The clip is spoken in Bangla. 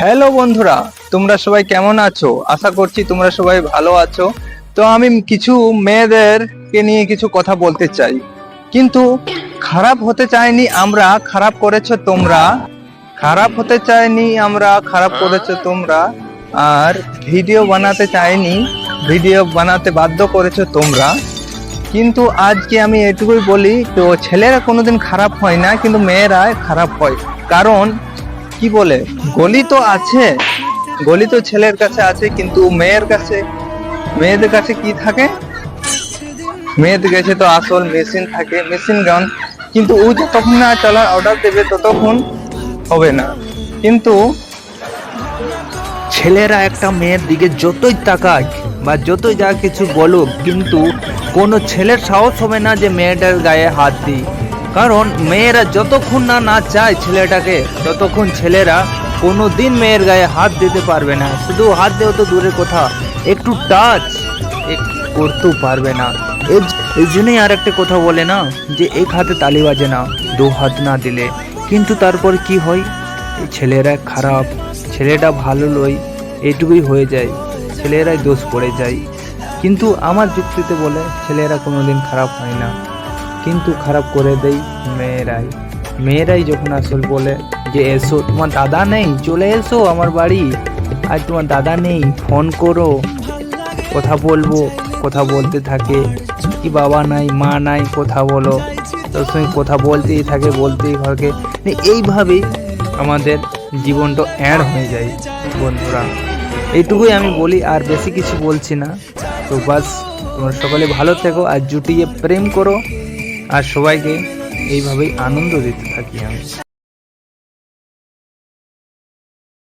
হ্যালো বন্ধুরা, তোমরা সবাই কেমন আছো? আশা করছি তোমরা সবাই ভালো আছো। তো আমি কিছু মেয়েদেরকে নিয়ে কিছু কথা বলতে চাই। কিন্তু খারাপ হতে চাইনি আমরা, খারাপ করেছ তোমরা। খারাপ হতে চাইনি আমরা, খারাপ করেছ তোমরা। আর ভিডিও বানাতে চাইনি, ভিডিও বানাতে বাধ্য করেছ তোমরা। কিন্তু আজকে আমি এটুকুই বলি, তো ছেলেরা কোনোদিন খারাপ হয় না, কিন্তু মেয়েরা খারাপ হয়। কারণ কি বলে? গলি তো আছে। গলি তো ছেলের কাছে আছে, কিন্তু মেয়ের কাছে। মেয়েদের কাছে কি থাকে? মেয়েদের কাছে তো আসল মেশিন থাকে, মেশিন গান। কিন্তু ও যতক্ষণ না চলার অর্ডার দেবে, ততক্ষণ হবে না। কিন্তু ছেলেরা একটা মেয়ের দিকে যতই তাকায় বা যতই যা কিছু বলুক, কিন্তু কোনো ছেলের সাহস হবে না যে মেয়েটার গায়ে হাত দিই কারণ মেয়েরা যতক্ষণ না না চায় ছেলেটাকে, ততক্ষণ ছেলেরা কোনো দিন মেয়ের গায়ে হাত দিতে পারবে না। শুধু হাত দেওয়া তো দূরের কথা, একটু টাচ করতেও পারবে না। এই জন্যই আর একটা কথা বলে না, যে এক হাতে তালি বাজে না, দু হাত না দিলে। কিন্তু তারপর কি হয়? ছেলেরা খারাপ, ছেলেটা ভালো লই এইটুকুই হয়ে যায়, ছেলেরাই দোষ পড়ে যায়। কিন্তু আমার যুক্তিতে বলে, ছেলেরা কোনোদিন খারাপ হয় না। কিন্তু খারাপ করে দেয় মেয়েরাই। মেয়েরাই যখন আসল বলে যে, এসো, তোমার দাদা নেই? চলে এসো আমার বাড়ি। আর তোমার দাদা নেই, ফোন করো। কথা বলব, কথা বলতে থাকে। কি বাবা নাই, মা নাই, কথা বলো। তোর সঙ্গে কথা বলতেই থাকে বলতেই থাকে। মানে এইভাবেই আমাদের জীবনটা অ্যাড হয়ে যায়, বন্ধুরা। এইটুকুই আমি বলি, আর বেশি কিছু বলছি না। তো বাস, তোমরা সকলে ভালো থেকো, আর জুটিয়ে প্রেম করো। আর সবাইকে এইভাবেই আনন্দ দিতে থাকি আমি।